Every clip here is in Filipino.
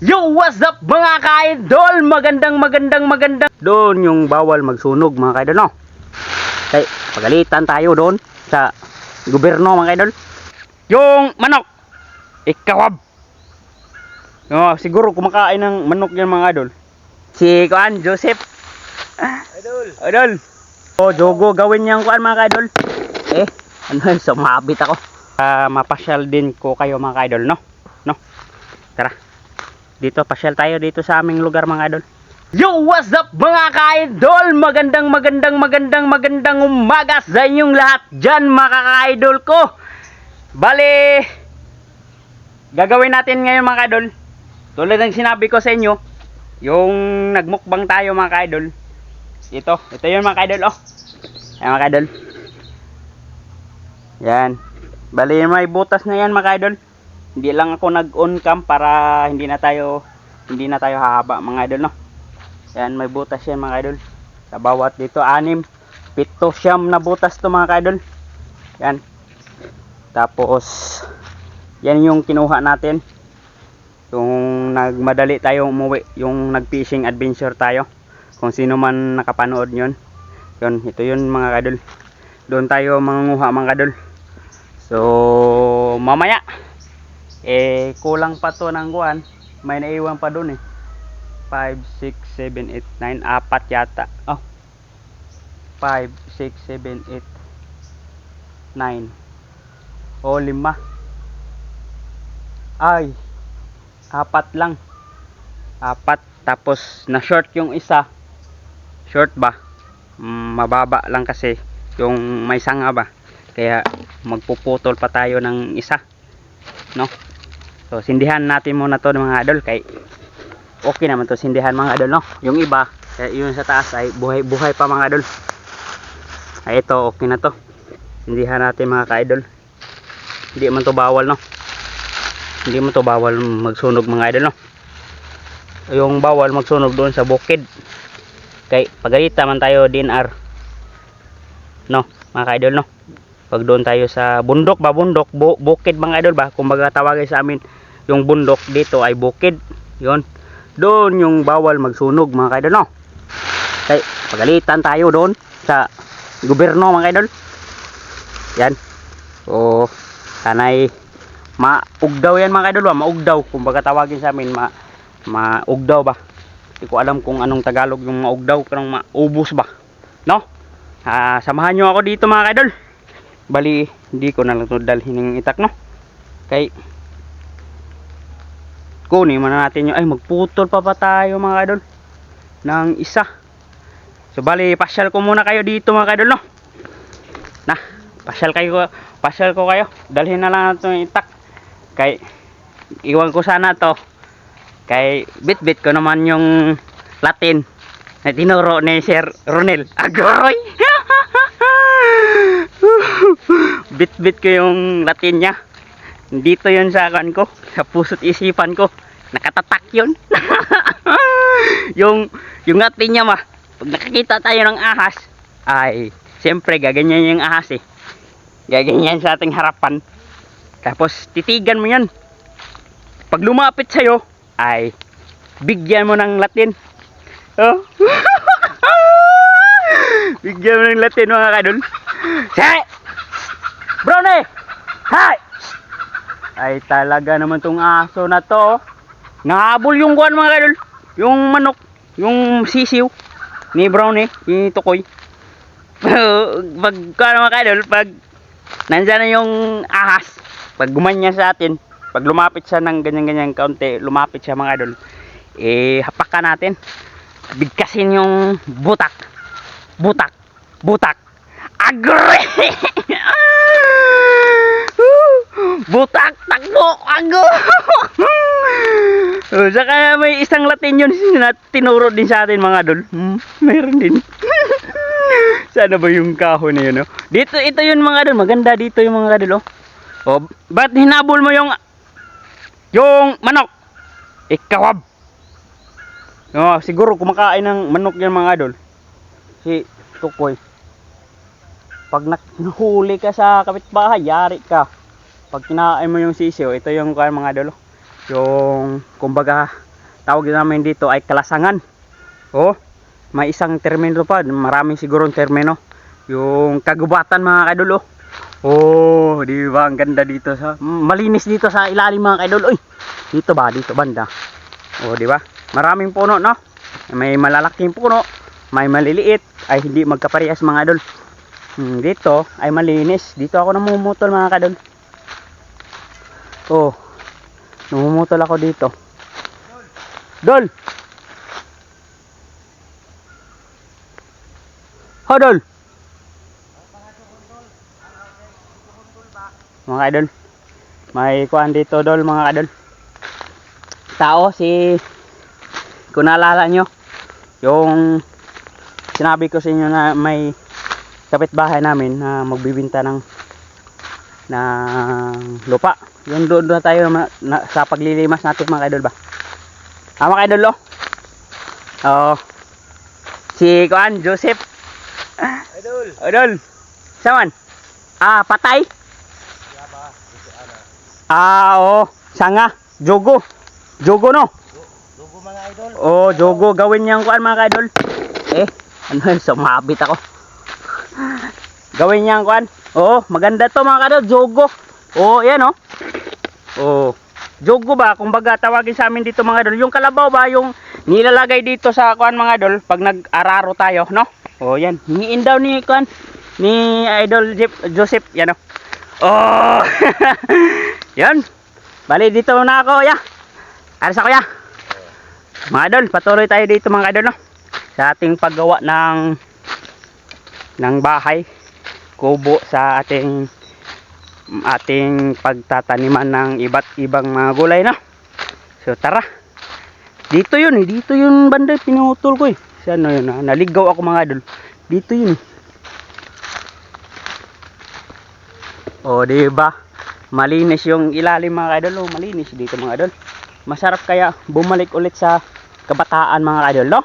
Yo, what's up mga ka-idol? Magandang magandang magandang Doon yung bawal magsunog mga ka-idol no? Kay, pagalitan tayo doon sa gobyerno mga ka-idol Yung manok Ikawab oh, Siguro kumakain ng manok yan mga idol Si Kuan, Joseph Idol. Idol Oh, jogo gawin niyang kuan mga ka-idol Eh, ano yun, sumabit ako Ah, Mapasyal din ko kayo mga ka-idol no? No? Tara dito, pasyal tayo dito sa aming lugar mga idol. Yo, what's up mga ka-idol? Magandang magandang magandang magandang umaga sa inyong lahat dyan mga ka-idol ko. Bale, gagawin natin ngayon mga ka-idol. Tulad ng sinabi ko sa inyo, yung nagmukbang tayo mga ka-idol. Ito, ito yun mga ka-idol oh. Ayan mga ka-idol. Yan. Bale, may butas na yan mga ka-idol hindi lang ako nag-on cam para hindi na tayo hindi na tayo hahaba mga idol no? Yan may butas yan mga idol. Sa bawat dito anim pito siyam na butas to mga idol yan tapos yan yung kinuha natin. Yung nagmadali tayo umuwi yung nag fishing adventure tayo. Kung sino man nakapanood yun. Yun ito yun mga idol doon tayo mangunguha mga idol so mamaya eh kulang pa to ng kuan may naiwan pa doon eh. 5, 6, 7, 8, 9 apat yata. Oh. 5, 6, 7, 8 9 o lima. Ay apat lang. Apat. Tapos na short yung isa. Short ba? Mm, mababa lang kasi yung may sanga ba. Kaya magpuputol pa tayo ng isa. No So sindihan natin muna to mga idol kay okay naman to sindihan mga idol no. Yung iba eh, yun sa taas ay buhay buhay pa mga idol. Ay ito okay na to. Sindihan natin mga ka-idol. Hindi man to bawal no. Hindi man to bawal magsunog mga idol no. Yung bawal magsunog doon sa bukid. Kay pagalita man tayo DNR. No, mga ka-idol no pag doon tayo sa bundok ba bundok bu bukid mga idol ba kumbaga tawagin sa amin yung bundok dito ay bukid. Yon doon yung bawal magsunog mga idol no? Kay pagalitan tayo doon sa gobyerno mga idol yan. O sanay maugdaw yan mga idol ba? Maugdaw. Kumbaga tawagin sa amin ma maugdaw ba? Hindi ko alam kung anong tagalog yung maugdaw kanang maubos ba. No? Ah, samahan nyo ako dito mga idol bali hindi ko na lang ito dalhin ng itak no? Kay kunin muna natin yung ay magputol pa pa tayo mga kadol ng isa. So bali pasyal ko muna kayo dito mga kadol no? Na pasyal kayo pasyal ko kayo. Dalhin na lang natin yung itak. Kay iwan ko sana to. Kay bit bit ko naman yung latin na tinuro ni Sir Ronel agoy. Bit-bit ko yung latin niya. Dito yun sa akan ko, sa puso't isipan ko. Nakatatak yun. yung, yung latin niya ma, pag nakakita tayo ng ahas, ay, siyempre gaganyan yung ahas eh. Gaganyan sa ating harapan. Tapos, titigan mo yan. Pag lumapit sa'yo, ay, bigyan mo ng latin. Oh. bigyan mo ng latin mga kadol. Say! Brownie! Hi! Ay talaga naman tong aso na to. oh. Nahabol yung kuan mga kadol. Yung manok. Yung sisiw. Ni Brownie. Ni Tukoy. pag kuan mga kadol. Pag nandyan na yung ahas. Pag gumanya sa atin. Pag lumapit siya ng ganyan-ganyan kaunti. Lumapit siya mga kadol. Eh hapakan natin. Bigkasin yung butak. Butak. Butak. Agree! Butak, takbo, ago! oh, saka may isang Latin yun na tinuro din sa atin mga dol. Hmm, mayroon din. Sana ba yung kahoy na yun, oh? Dito, ito yun mga dol. Maganda dito yung mga dol, oh. Oh, ba't hinabol mo yung yung manok? Ikawab. Oh, siguro kumakain ng manok yan mga dol. Si Tukoy. Pag nahuli ka sa kapitbahay, yari ka. Pag kinain mo yung sisiyo, ito yung kuan mga dolo. Yung kumbaga tawag namin dito ay kalasangan. Oh, may isang termino pa, maraming sigurong termino. Yung kagubatan mga kaidol oh. Oh, di ba ang ganda dito sa malinis dito sa ilalim mga kaidol. Oy, dito ba dito banda. Oh, di ba? Maraming puno no. May malalaking puno, may maliliit ay hindi magkaparehas mga idol. Hmm, dito ay malinis. Dito ako namumutol mga kadol. Oh. Namumutol ako dito. Dol. Hodol. Mga idol. May kuan dito dol mga idol. Tao si kung naalala nyo yung sinabi ko sa inyo na may kapitbahay namin na magbibinta ng ng lupa. Yung doon na tayo na, na, sa paglilimas natin mga idol ba? Ah mga idol oh. Oh si Kuan Joseph. Idol. idol. Saman ah patay? Ah oh sanga jogo. Jogo no? Dugo mga idol. Oh, jogo. Gawin niyang kuan mga idol. Eh, ano yun, sumabit ako. Gawin niyang kuan. Oh, maganda to mga idol, jogo. Oh, yan oh. Oh, jogo ba? Kumbaga tawagin sa amin dito mga idol. Yung kalabaw ba yung nilalagay dito sa kuan mga idol pag nag-araro tayo, no? Oh, yan. Hingiin daw ni kuan ni idol Joseph, yan oh. Oh. yan. Bali dito na ako, ya. Aras ako, ya. Mga idol, patuloy tayo dito mga idol no? Sa ating paggawa ng ng bahay kubo sa ating ating pagtataniman ng iba't ibang mga gulay no. So tara. Dito yun eh, dito yun banda pinutol ko eh. Sa ano yun, ah, naligaw ako mga idol. Dito yun eh. O, di ba? Malinis yung ilalim mga idol, oh, malinis dito mga idol. Masarap kaya bumalik ulit sa kabataan mga idol, no?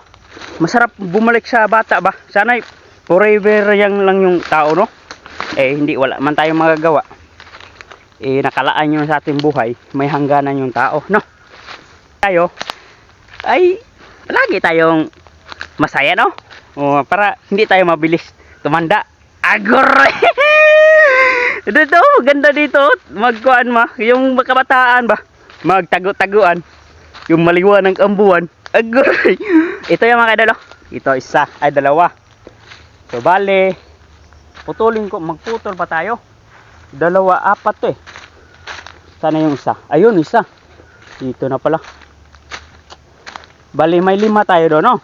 Masarap bumalik sa bata ba? Sana forever yang lang yung tao, no? Eh, hindi, wala man tayong magagawa. Eh, nakalaan yun sa ating buhay, may hangganan yung tao, no? Tayo, ay, lagi tayong masaya, no? O, para hindi tayo mabilis tumanda. Agoy! dito, ganda dito. Magkuan ma, yung kabataan ba? Magtago-taguan. Yung maliwan ng ambuan. Agoy! Ito yung mga idol. oh. Ito isa, ay dalawa. So, bale, putulin ko, magputol pa tayo. Dalawa, apat to eh. Sana yung isa? Ayun, isa. Dito na pala. Bali, may lima tayo doon, no?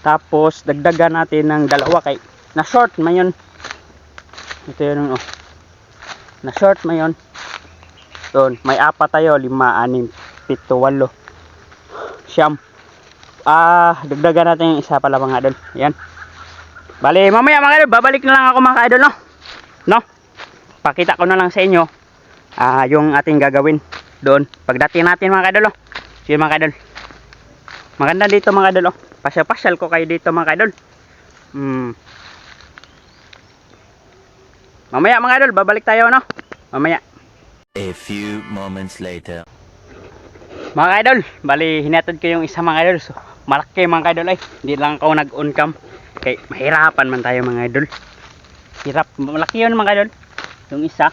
Tapos, dagdagan natin ng dalawa kay na short man yun. Ito yun, oh. Na short man yun. Doon, may apat tayo, lima, anim, pito, walo. Siyam. Ah, dagdagan natin yung isa pala mga idol. Yan. Bali, mamaya mga idol, babalik na lang ako mga idol, no? No? Pakita ko na lang sa inyo ah yung ating gagawin doon. Pagdating natin mga idol, oh. Sige mga idol. Maganda dito mga idol, oh. Pasyal-pasyal ko kayo dito mga idol. Hmm. Mamaya mga idol, babalik tayo, no? Mamaya. A few moments later. Mga idol, bali hinatid ko yung isa mga idol. So, malaki mga idol ay. Hindi lang ako nag-on cam. Kay mahirapan man tayo mga idol. Hirap, malaki yun mga idol. Yung isa.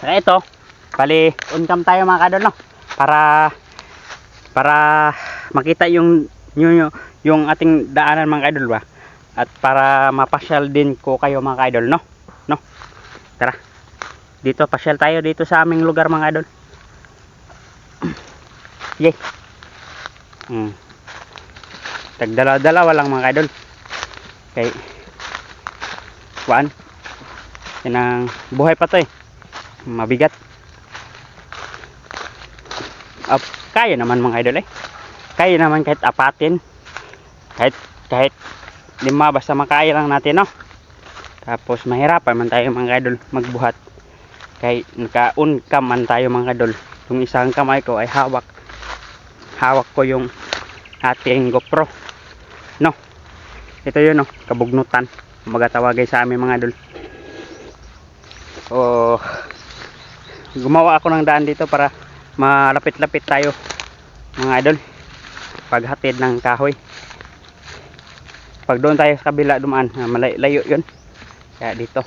Saka ito, bali on cam tayo mga idol no. Para para makita yung yung, yung, yung ating daanan mga idol ba. At para mapasyal din ko kayo mga idol no. No. Tara. Dito pasyal tayo dito sa aming lugar mga idol. Yay. Hmm. Tagdala-dalawa lang mga idol. Okay. Kuan. Yan ang buhay pa to eh. Mabigat. Up, kaya naman mga idol eh. Kaya naman kahit apatin. Kahit kahit lima basta makaya lang natin no. Tapos mahirapan man tayo mga idol magbuhat. Kahit naka-uncam man tayo mga idol. Yung isang kamay ko ay hawak hawak ko yung ating GoPro ito yun no kabugnutan magatawagay sa amin mga idol oh gumawa ako ng daan dito para malapit-lapit tayo mga idol paghatid ng kahoy. Pag doon tayo sa kabila dumaan, ah, malay- layo yun. Kaya dito,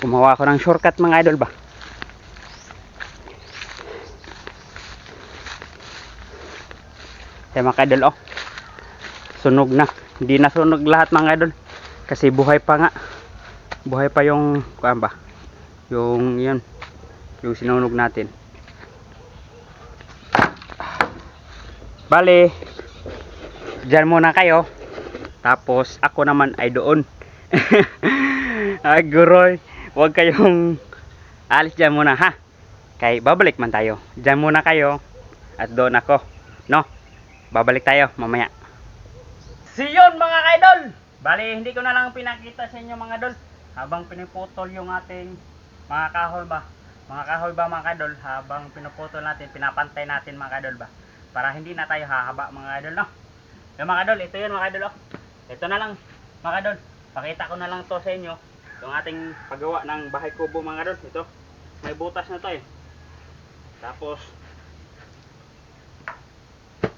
gumawa ako ng shortcut mga idol ba. Kaya mga idol oh, sunog na. Hindi na sunog lahat mga idol. Kasi buhay pa nga. Buhay pa yung, kuan ba? Yung, yun, yung sinunog natin. Bale, dyan muna kayo. Tapos ako naman ay doon. Ay guroy, huwag kayong alis dyan muna ha. Kay babalik man tayo. Dyan muna kayo. At doon ako. No? Babalik tayo mamaya. See yun mga idol! Bali, hindi ko na lang pinakita sa inyo mga idol. Habang piniputol yung ating mga kahoy ba. Mga kahoy ba mga idol. Habang pinuputol natin, pinapantay natin mga idol ba. Para hindi na tayo hahaba mga idol no. Yung mga idol, ito yun mga idol oh. Ito na lang mga idol. Pakita ko na lang to sa inyo. Yung ating paggawa ng bahay kubo mga idol. Ito. May butas na to eh. Tapos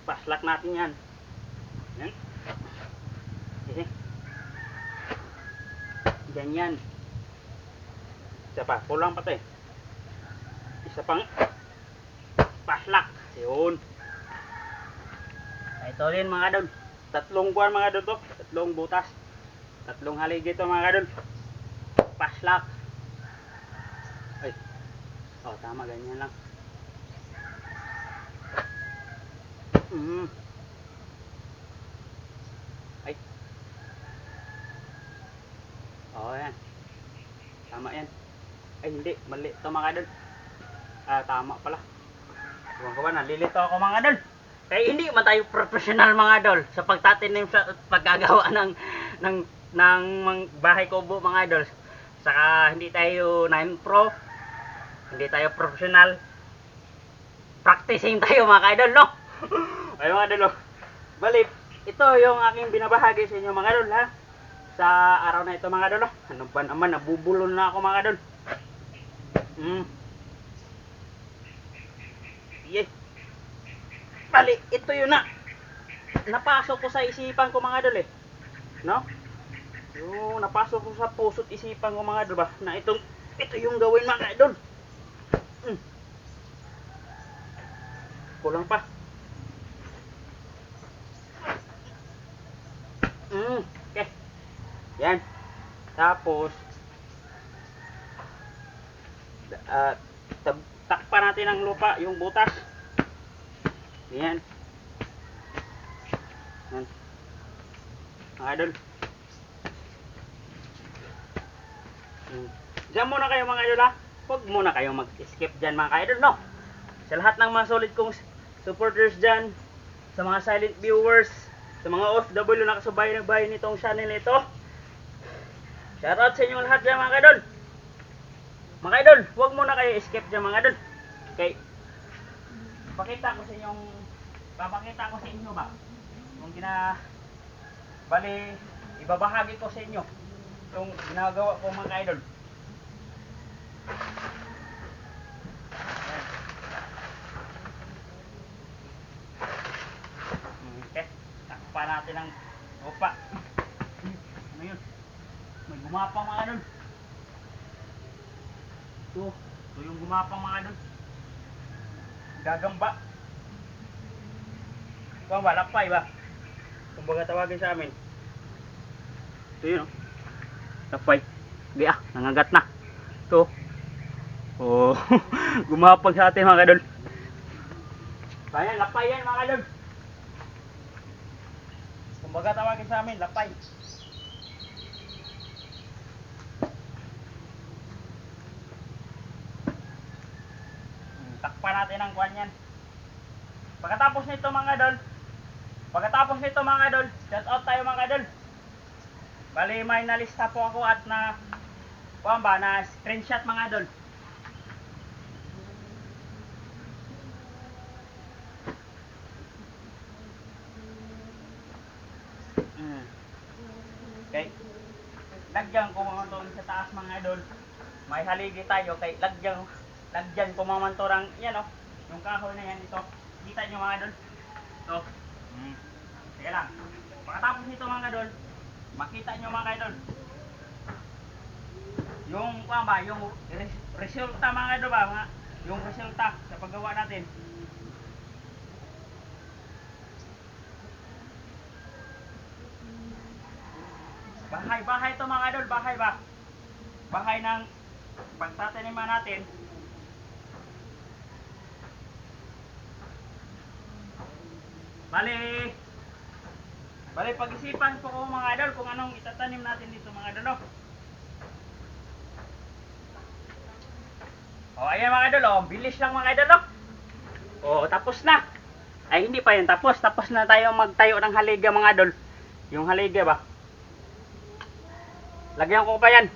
paslak natin yan. Yan. Sige. Ganyan. Isa pa. Kulang pa to eh. Isa pang paslak. Yun. Ito rin mga idol. Tatlong buwan mga idol to. Tatlong butas. Tatlong haligi to mga idol. Paslak. Ay. Oh, tama ganyan lang. Mm. Ay. Oh, yan. Tama yan. Ay, hindi. Mali. Ito mga idol. Ah, tama pala. Ewan ko ba, nalilito ako mga idol. Kaya hindi man tayo professional mga idol sa pagtatanim sa paggagawa ng ng ng bahay kubo mga idol. Saka hindi tayo 9 pro. Hindi tayo professional. Practicing tayo mga idol, no? Ay mga idol, oh. Bali, ito yung aking binabahagi sa inyo mga idol ha. Sa araw na ito mga idol, oh. Ano ba naman, nabubulol na ako mga idol. Mm. Yeah. Bali, ito yun na. Napasok ko sa isipan ko mga idol eh. No? Yung napasok ko sa puso't isipan ko mga idol ba, na itong, ito yung gawin mga idol. Mm. Kulang pa. Mm, okay. Yan. Tapos, uh, takpan natin ng lupa yung butas. Yan. Yan. Mga idol. Hmm. Diyan muna kayo mga idol ha. Huwag muna kayo mag-skip dyan mga idol no. Sa lahat ng mga solid kong supporters dyan, sa mga silent viewers, sa mga OFW na kasabay ng bahay nitong channel ito. Shoutout sa inyong lahat dyan mga idol. Mga idol, huwag muna kayo skip dyan mga idol. Okay. Pakita ko sa inyong papakita ko sa inyo ba yung gina bali ibabahagi ko sa inyo yung ginagawa ko mga idol Ayan. okay takpa natin ang lupa ano yun may gumapang mga idol ito ito yung gumapang mga idol gagamba Kung ba, lapay ba? Kung baga tawagin sa amin. Ito yun, oh. Lapay. Di ah, nangagat na. Ito. Oh, gumapag sa atin mga kadol. Ayan, lapay yan mga kadol. Kung baga tawagin sa amin, lapay. Hmm, Takpan natin ang kwan yan. Pagkatapos nito mga idol, pagkatapos nito mga idol, shout out tayo mga idol. Bali may nalista po ako at na kuwan ba na screenshot mga idol. Mm. Okay. Lagyan ko mga sa taas mga idol. May haligi tayo kay lagyan lagyan ko mga yan o, yung kahoy na yan, ito. Kita nyo mga dol. Ito. Hmm. Sige lang. Pagkatapos nito mga dol, makita nyo mga dol. Yung, kuha ba, yung res resulta mga dol ba, mga, yung resulta sa paggawa natin. Bahay, bahay to mga dol, bahay ba? Bahay ng pagtataniman natin. Bali, bali pag-isipan po ko mga idol kung anong itatanim natin dito mga idol. no? Oh, ayan mga idol, oh, bilis lang mga idol. no? Oh, tapos na. Ay, hindi pa yun tapos. Tapos na tayo magtayo ng haliga mga idol. Yung haliga ba? Lagyan ko pa yan.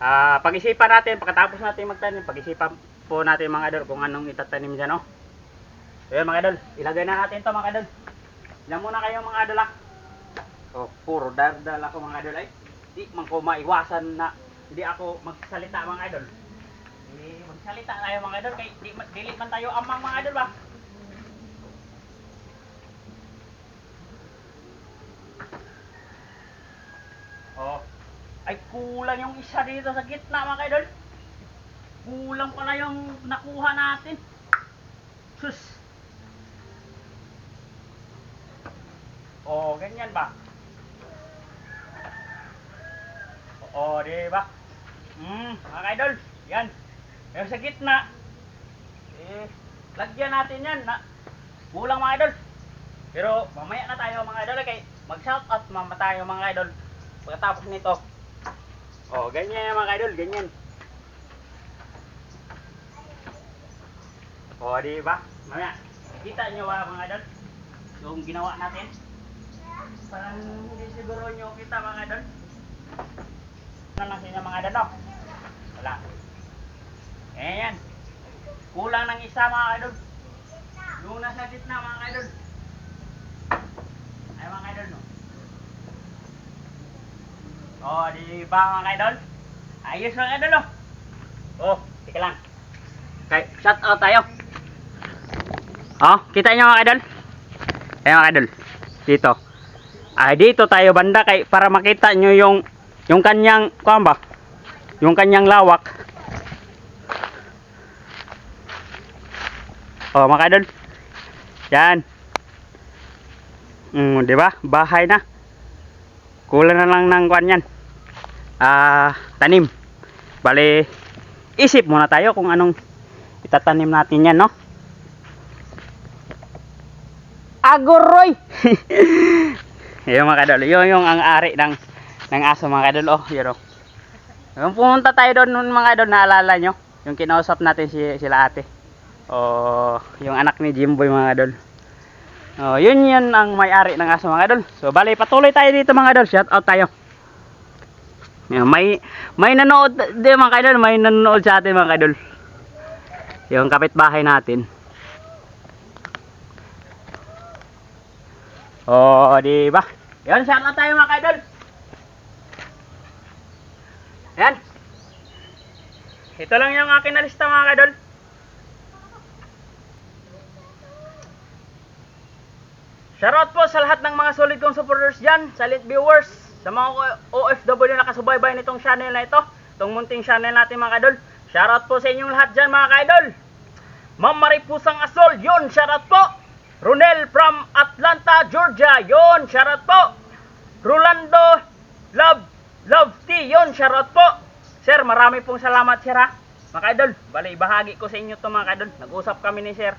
Ah, pag-isipan natin, pagkatapos natin magtanim, pag-isipan po natin mga idol kung anong itatanim dyan, no? Yun mga idol, ilagay na natin to mga idol. Ilan muna kayo mga idol ah. So, puro dardal ako mga idol ay. Di man ko maiwasan na hindi ako magsalita mga idol. Di magsalita tayo mga idol kay di, dili man tayo amang mga idol ba. Oh. Ay kulang yung isa dito sa gitna mga idol. Kulang pala yung nakuha natin. Sus. Oh, ganyan ba? Oo, di ba? Hmm, mga idol, yan. Yung sa gitna, eh, lagyan natin yan na kulang mga idol. Pero mamaya na tayo mga idol, kay mag-shout out mama tayo mga idol. Pagkatapos nito. Oh, ganyan yan mga idol, ganyan. Oh, di ba? Mamaya, kita nyo ba mga idol? Yung ginawa natin. Parang hindi siguro nyo kita mga idol. Ano lang sila mga idol, no? Wala. Eh yan. Kulang ng isa mga idol. Yung nasa gitna mga idol. Ay mga idol, no? Oh, di ba mga idol? Ayos mga idol, no? Oh, tika lang. Kay, shout out tayo. Oh, kita nyo mga idol? Ayan mga idol. Dito. Ay, dito tayo banda kay para makita nyo yung yung kanyang kuwan ba? Yung kanyang lawak. Oh, mga idol. Yan. Mm, 'di ba? Bahay na. Kulang na lang ng kuwan yan. Ah, tanim. Bale, isip muna tayo kung anong itatanim natin yan, no? Agoroy! Yung mga kadol, yun yung ang ari ng ng aso mga kadol. Oh, yun oh. Yung pumunta tayo doon nun mga kadol, naalala nyo? Yung kinausap natin si, sila ate. Oh, yung anak ni Jimboy mga kadol. Oh, yun yun ang may-ari ng aso mga kadol. So, bali, patuloy tayo dito mga kadol. Shout out tayo. Yan, may may nanood di mga kadol, may nanonood sa atin mga kadol. Yung kapitbahay natin. Oh, di ba? Yan, shout out tayo mga kaidol. Yan. Ito lang yung akin na lista mga kaidol. Shoutout po sa lahat ng mga solid kong supporters dyan, solid viewers, sa mga OFW na nakasubaybay nitong channel na ito, itong munting channel natin mga kaidol. Shoutout po sa inyong lahat dyan mga kaidol. Ma'am Maripusang Asol, yun, shoutout po. Ronel from Atlanta, Georgia. Yon, shoutout po. Rolando Love Love T. Yon, shoutout po. Sir, marami pong salamat sir ha. Mga idol, bali bahagi ko sa inyo to mga idol. Nag-usap kami ni sir.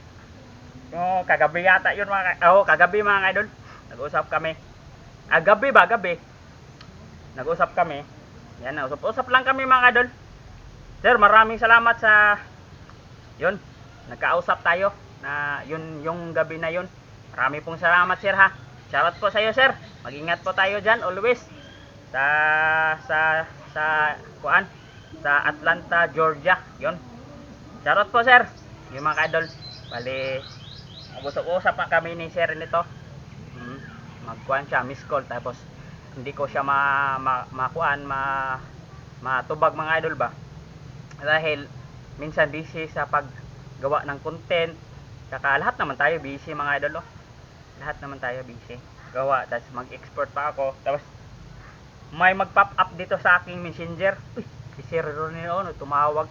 Yung kagabi yata yun mga ka- oh, kagabi mga idol. Nag-usap kami. Ah, gabi ba? Gabi. Nag-usap kami. Yan, usap-usap lang kami mga idol. Sir, maraming salamat sa yun. Nagkausap tayo na yun yung gabi na yun. Marami pong salamat sir ha. Shoutout po sa iyo sir. Mag-ingat po tayo diyan always sa sa sa kuan sa Atlanta, Georgia. Yun. Shoutout po sir. Yung mga idol. Bali mag-usap-usap pa kami ni sir nito. Hmm. Magkuan siya, miss call tapos hindi ko siya ma, ma makuan ma matubag mga idol ba dahil minsan busy sa paggawa ng content Saka lahat naman tayo busy mga idol oh. Lahat naman tayo busy. Gawa, tapos mag-export pa ako. Tapos may mag-pop up dito sa aking messenger. Uy, si Sir Ronnie Ono tumawag.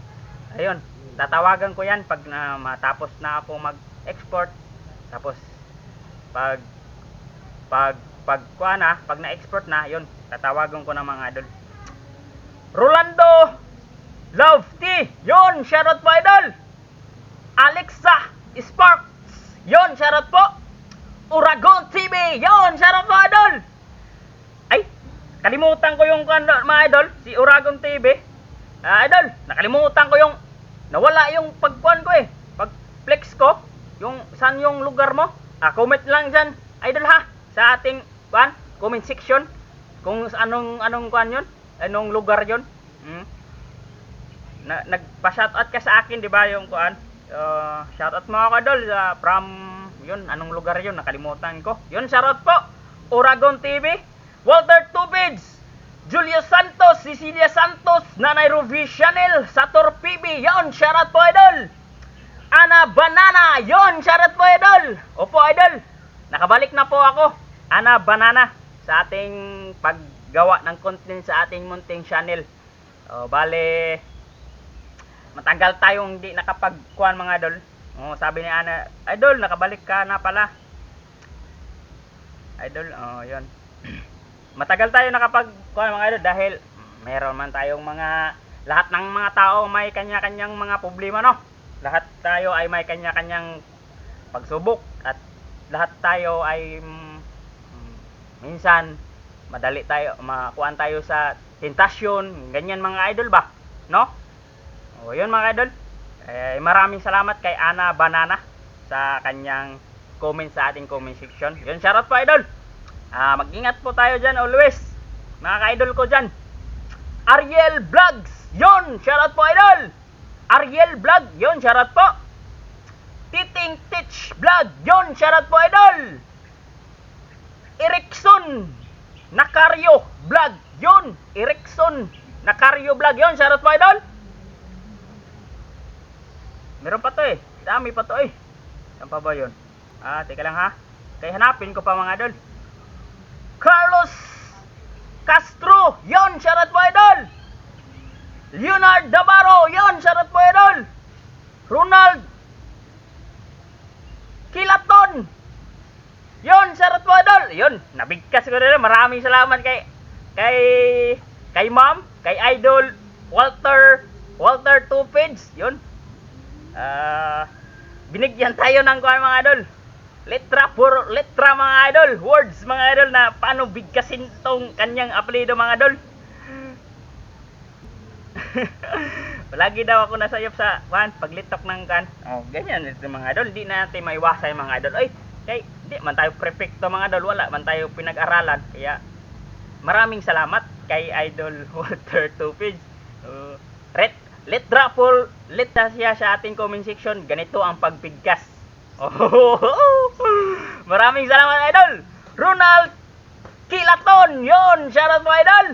Ayun, tatawagan ko yan pag na matapos na ako mag-export. Tapos pag pag pag kuha na, pag na-export na, yun, tatawagan ko na mga idol. Rolando Love T, yun, shoutout po idol. Alexa Sparks, yun, shoutout po. Uragon TV, yun, shoutout po idol. Ay, kalimutan ko yung mga idol, si Uragon TV. Ah, idol, nakalimutan ko yung nawala yung pagkuan ko eh. Pag flex ko, yung saan yung lugar mo? Ah, comment lang dyan, idol ha, sa ating kuan, comment section. Kung anong anong kuan yun, anong lugar yun. Hmm? Na, nagpa-shoutout ka sa akin, di ba, yung kuan? Uh, shoutout mo ako idol sa from yun, anong lugar yun, nakalimutan ko. Yun, shoutout po. Uragon TV, Walter Tubids, Julio Santos, Cecilia Santos, Nanay Ruby Chanel, Sator PB, yon, shoutout po idol. Ana Banana, yon, shoutout po idol. Opo idol, nakabalik na po ako. Ana Banana sa ating paggawa ng content sa ating munting channel. O, bale, matagal tayong hindi nakapagkuhan mga idol. O, sabi ni Ana, idol, nakabalik ka na pala. Idol, oh, yon. matagal tayo nakapagkuhan mga idol dahil meron man tayong mga lahat ng mga tao may kanya-kanyang mga problema no. Lahat tayo ay may kanya-kanyang pagsubok at lahat tayo ay mm, minsan madali tayo makuan tayo sa tentasyon, ganyan mga idol ba? No? O yun mga idol. Eh, maraming salamat kay Ana Banana sa kanyang comment sa ating comment section. Yun, shoutout po idol. Ah, mag-ingat po tayo dyan always. Mga ka-idol ko dyan. Ariel Vlogs. Yon, shoutout po idol. Ariel Vlog. Yon, shoutout po. Titing Teach Vlog. Yon, shoutout po idol. Erickson Nakaryo Vlog. Yon, Erickson Nakaryo Vlog. Yon, shoutout po idol. Meron pa to eh. Dami pa to eh. Saan pa ba yun? Ah, teka lang ha. Kaya hanapin ko pa mga idol. Carlos Castro, yon, shoutout po idol. Leonard Dabaro, yon, shoutout po idol. Ronald Kilaton, yon, shoutout po idol. Yon, nabigkas ko na Maraming salamat kay kay kay ma'am, kay idol Walter Walter Tupids, yon. Ah, binigyan tayo ng kuha mga idol. Letra for letra mga idol, words mga idol na paano bigkasin tong kanyang apelyido mga idol. Palagi daw ako nasayop sa kan paglitok ng kan. Oh, ganyan ito mga idol, di natin maiwasay mga idol. Ay, kay di man tayo prefecto mga idol, wala man tayo pinag-aralan. Kaya maraming salamat kay idol Walter Tupids. Uh, ret letra for letra siya sa ating comment section. Ganito ang pagbigkas. Oh, maraming salamat idol. Ronald Kilaton, yon, shoutout mo idol.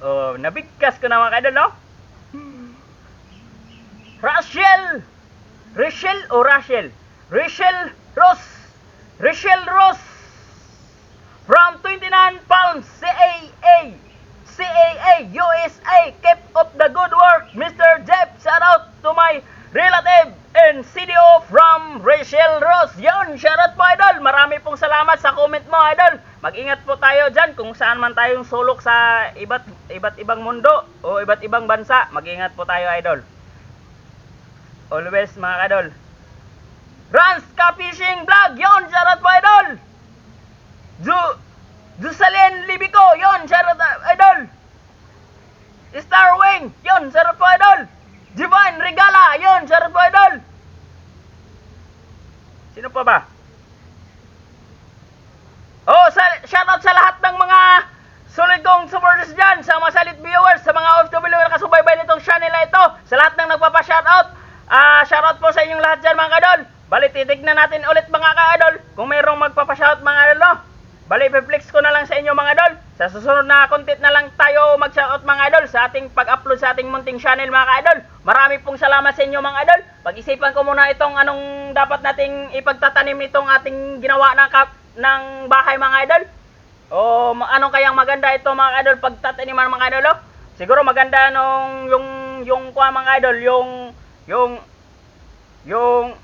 Oh, nabigkas ko na mga idol, no? Rachel Rachel o Rachel? Rachel Ross Rachel Ross from 29 pounds CAA CAA USA keep up the good work. Mr. Jeff shout out to my relative and CDO from Rachel Ross. Yun shout out po idol. Marami pong salamat sa comment mo idol. Mag-ingat po tayo dyan kung saan man tayong sulok sa iba't iba't ibang mundo o iba't ibang bansa. Mag-ingat po tayo idol. Always mga idol Rans Ka Fishing Vlog. Yon shout out po idol. Ju Jusalyn Libico, yon, shoutout idol. Star Wing, yon, shoutout po idol. Divine Regala, yon, shoutout po idol. Sino pa ba? Oh, sa, shoutout sa lahat ng mga solid kong supporters dyan, sa mga salit viewers, sa mga OFW na nakasubaybay nitong channel na ito, sa lahat ng nagpapa-shoutout, ah, shoutout po sa inyong lahat dyan mga kadol. Bali, titignan natin ulit mga ka-idol, kung mayroong magpapa-shoutout mga idol, no? Bali, flex ko na lang sa inyo mga idol. Sa susunod na content na lang tayo mag-shoutout mga idol sa ating pag-upload sa ating munting channel mga idol. Marami pong salamat sa inyo mga idol. Pag-isipan ko muna itong anong dapat nating ipagtatanim itong ating ginawa ng, kap- ng bahay mga idol. O anong kayang maganda ito mga idol pag tataniman mga idol? oh? Siguro maganda nung yung yung kuha mga idol, yung yung yung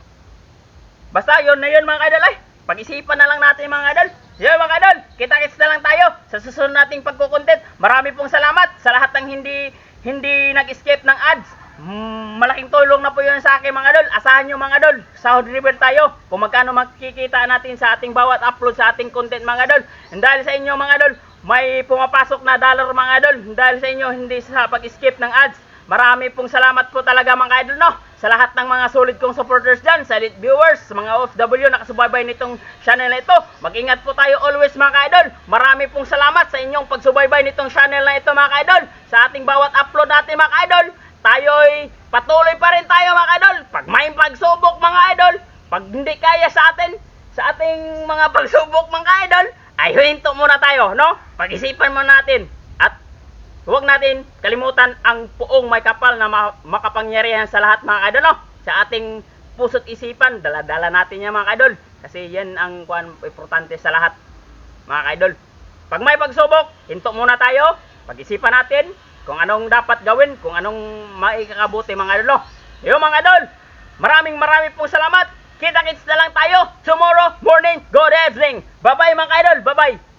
Basta yun na yun mga idol ay. Pag-isipan na lang natin mga idol. Yun mga idol, kita-kits na lang tayo sa susunod nating pagkukontent. Marami pong salamat sa lahat ng hindi hindi nag-escape ng ads. Mm, malaking tulong na po yun sa akin mga idol. Asahan nyo mga idol, sahod river tayo. Kung magkano makikita natin sa ating bawat upload sa ating content mga idol. And dahil sa inyo mga idol, may pumapasok na dollar mga idol. Dahil sa inyo, hindi sa pag-skip ng ads. Marami pong salamat po talaga mga idol no sa lahat ng mga solid kong supporters dyan, elite viewers, mga OFW na nakasubaybay nitong channel na ito. Mag-ingat po tayo always mga idol. Marami pong salamat sa inyong pagsubaybay nitong channel na ito mga idol. Sa ating bawat upload natin mga idol, tayo'y patuloy pa rin tayo mga idol. Pag may pagsubok mga idol, pag hindi kaya sa atin, sa ating mga pagsubok mga idol, ay huminto muna tayo, no? Pag-isipan muna natin. Huwag natin kalimutan ang puong may kapal na ma- makapangyarihan sa lahat mga idol. No? Sa ating puso't isipan, dala-dala natin yan mga idol. Kasi yan ang kuan importante sa lahat mga idol. Pag may pagsubok, hinto muna tayo. Pag-isipan natin kung anong dapat gawin, kung anong maikakabuti mga idol. No? Yung mga idol, maraming maraming pong salamat. Kita-kits na lang tayo tomorrow morning. Good evening. Bye-bye mga idol. Bye-bye.